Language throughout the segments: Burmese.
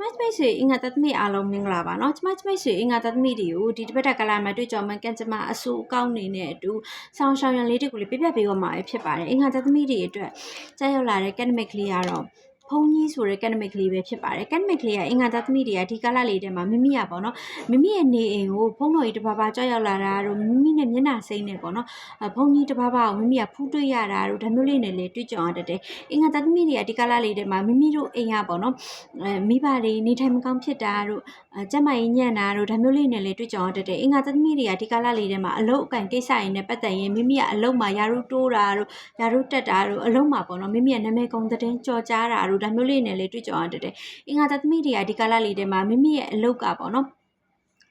မကျမဆွေအင်္ဂါတသမီအားလုံးမင်္ဂလာပါเนาะကျမကျမဆွေအင်္ဂါတသမီတွေကိုဒီတစ်ပတ်တက်ကလာမှာတွေ့ကြမှကန်ကျမအဆူအကောင်းနေတဲ့အတူဆောင်းရှောင်းရံလေးတွေကိုလည်းပြပြပေးတော့မှာဖြစ်ပါတယ်အင်္ဂါတသမီတွေအတွက်ကြားရောက်လာတဲ့ academic လေးကတော့ ဖုန်းကြီးဆိုတဲ့ academic လေးပဲဖြစ်ပါတယ် academic လေးကအင်္ဂါတသမီတွေကဒီကာလလေးထဲမှာမိမိရပေါ့နော်မိမိရဲ့နေအိမ်ကိုဖုန်းတော်ကြီးတစ်ပါးပါကြောက်ရောက်လာတာတို့မိမိနဲ့မျက်နှာစိမ့်နေပေါ့နော်ဖုန်းကြီးတစ်ပါးပါကိုမိမိကဖူးတွေ့ရတာတို့ဒါမျိုးလေးနဲ့လည်းတွေ့ကြုံရတတ်တယ်အင်္ဂါတသမီတွေကဒီကာလလေးထဲမှာမိမိတို့အိမ်ရပေါ့နော်အဲမိဘတွေနေထိုင်မကောင်းဖြစ်တာတို့အဲကျန်းမာရေးညံ့တာတို့ဒါမျိုးလေးနဲ့လည်းတွေ့ကြုံရတတ်တယ်အင်္ဂါသမီးတွေကဒီကာလလေးထဲမှာအလုတ်အကန့်ကိစ္စရင်းနဲ့ပတ်သက်ရင်မိမိကအလုတ်မှာယာရုတိုးတာတို့ယာရုတက်တာတို့အလုတ်မှာပေါ့နော်မိမိရဲ့နာမည်ကုံတဲ့ကြော်ကြားတာတို့ဒါမျိုးလေးနဲ့လည်းတွေ့ကြုံရတတ်တယ်အင်္ဂါသမီးတွေကဒီကာလလေးထဲမှာမိမိရဲ့အလုတ်ကပေါ့နော်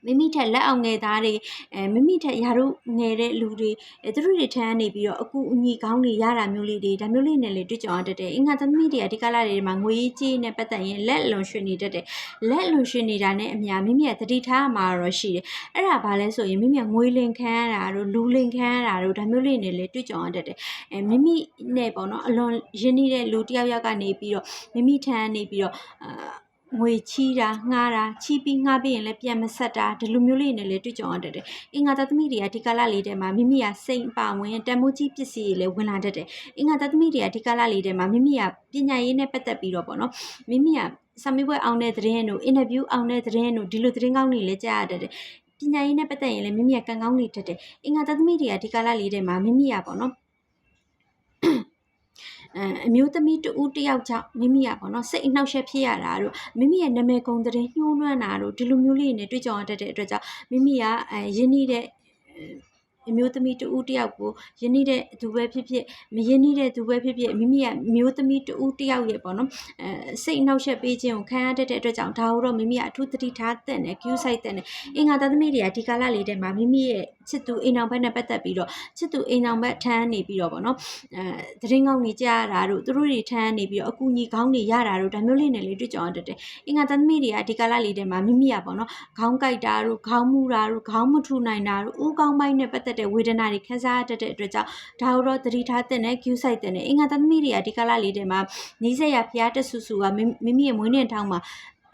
မိမိထက်လက်အောင်ငယ်သားတွေအဲမိမိထက်ယာတို့ငယ်တဲ့လူတွေအဲသူတို့တွေထမ်းနေပြီးတော့အကူအညီကောင်းတွေရတာမျိုးလေးတွေဒါမျိုးလေးနဲ့လည်းတွေ့ကြုံရတတ်တယ်အင်္ဂါသမီးတွေကဒီကာလလေးတွေမှာငွေကြေးနဲ့ပတ်သက်ရင်လက်လွန်ရွှေနေတတ်တယ်လက်လွန်ရှင်နေတာနဲ့အများမိမိရဲ့တတိထားမှာတော့ရှိတယ်အဲ့ဒါဘာလဲဆိုရင်မိမိကငွေလင်ခမ်းရတာတို့လူလင်ခမ်းရတာတို့ဒါမျိုးလေးနဲ့လည်းတွေ့ကြုံရတတ်တယ်အဲမိမိနဲ့ပေါ့နော်အလွန်ရင်းနှီးတဲ့လူတစ်ယောက်ယောက်ကနေပြီးတော့မိမိထမ်းနေပြီးတော့အာ ငွေချီးတာငှားတာချီးပြီးငှားပြီးရင်လည်းပြန်မဆက်တာဒီလိုမျိုးလေးနဲ့လည်းတွေ့ကြုံရတတ်တယ်။အင်္ဂါတသမီတွေကဒီကာလလေးထဲမှာမိမိကစိတ်အပါဝင်တန်မိုးကြီးပစ္စည်းတွေလည်းဝင်လာတတ်တယ်။အင်္ဂါတသမီတွေကဒီကာလလေးထဲမှာမိမိကပညာရေးနဲ့ပတ်သက်ပြီးတော့ပေါ့နော်မိမိကဆာမီဘွဲအောင်တဲ့သတင်းတို့အင်တာဗျူးအောင်တဲ့သတင်းတို့ဒီလိုသတင်းကောင်းတွေလည်းကြားရတတ်တယ်ပညာရေးနဲ့ပတ်သက်ရင်လည်းမိမိကကံကောင်းနေတတ်တယ်အင်္ဂါတသမီတွေကဒီကာလလေးထဲမှာမိမိကပေါ့နော် အဲအမျိုးသမီးတူဦးတယောက်ကြောင့်မိမိကပေါ့နော်စိတ်အနှောက်အယှက်ဖြစ်ရတာတို့မိမိရဲ့နာမည်ကုံတဲ့ညှိုးနွမ်းတာတို့ဒီလိုမျိုးလေးနဲ့တွေ့ကြုံရတတ်တဲ့အတွက်ကြောင့်မိမိကအဲရင်းနှီးတဲ့အဲအမျိုးသမီးတူဦးတယောက်ကိုရင်းနှီးတဲ့သူပဲဖြစ်ဖြစ်မရင်းနှီးတဲ့သူပဲဖြစ်ဖြစ်မိမိကအမျိုးသမီးတူဦးတယောက်ရဲ့ပေါ့နော်အဲစိတ်အနှောက်အယှက်ပေးခြင်းကိုခံရတတ်တဲ့အတွက်ကြောင့်ဒါကိုတော့မိမိကအထူးသတိထားတဲ့နဲ့ queue site တဲ့နဲ့အင်္ဂါသားသမီးတွေကဒီကာလလေးထဲမှာမိမိရဲ့ ချစ်သူအိမ်အောင်ဘက်နဲ့ပတ်သက်ပြီးတော့ချစ်သူအိမ်အောင်ဘက်ထမ်းနေပြီးတော့ပေါ့နော်အဲသတင်းကောင်းတွေကြားရတာတို့သူတို့တွေထမ်းနေပြီးတော့အကူအညီကောင်းတွေရတာတို့ဒါမျိုးလေးနဲ့လေးတွေ့ကြုံရတတ်တယ်အင်္ဂါသားသမီးတွေကဒီကာလလေးထဲမှာမိမိကပေါ့နော်ခေါင်းကိုက်တာတို့ခေါင်းမူတာတို့ခေါင်းမထူနိုင်တာတို့ဦးကောင်းပိုင်းနဲ့ပတ်သက်တဲ့ဝေဒနာတွေခံစားရတတ်တဲ့အတွက်ကြောင့်ဒါကိုတော့သတိထားတဲ့နဲ့ queue site တဲ့နဲ့အင်္ဂါသားသမီးတွေကဒီကာလလေးထဲမှာနီးစက်ရဖျားတက်ဆူဆူကမိမိမိရဲ့မွေးနေ့ထောင်းမှာ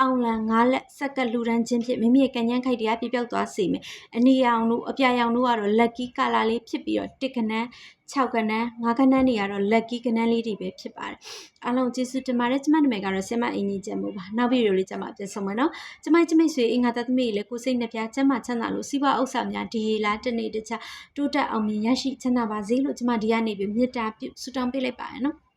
အောင်လံငါးလက်စက်ကလူရန်ချင်းဖြင့်မိမိရဲ့ကံញ្ញမ်းခိုက်တရားပြပြောက်သွားစေမယ်။အနေရောင်တို့အပြာရောင်တို့ကတော့ lucky color လေးဖြစ်ပြီးတော့တစ်ကနန်း6ကနန်း5ကနန်းတွေကတော့ lucky ကနန်းလေးတွေပဲဖြစ်ပါတယ်။အားလုံးကျေးဇူးတင်ပါတယ်။ကျမနာမည်ကတော့ဆင်မအင်းကြီးကျက်မို့ပါ။နောက်ဗီဒီယိုလေးကျမပြန်ဆောင်မယ်နော်။ကျမကျမိတ်ဆွေအင်္ဂါတသမီးလေးကိုစိတ်နှပြကျမချမ်းသာလို့စီးပွားဥစ္စာများဒီလာတနေ့တခြားတိုးတက်အောင်မြင်ရရှိချမ်းသာပါစေလို့ကျမဒီကနေပြီးမေတ္တာပြုဆုတောင်းပေးလိုက်ပါရနော်။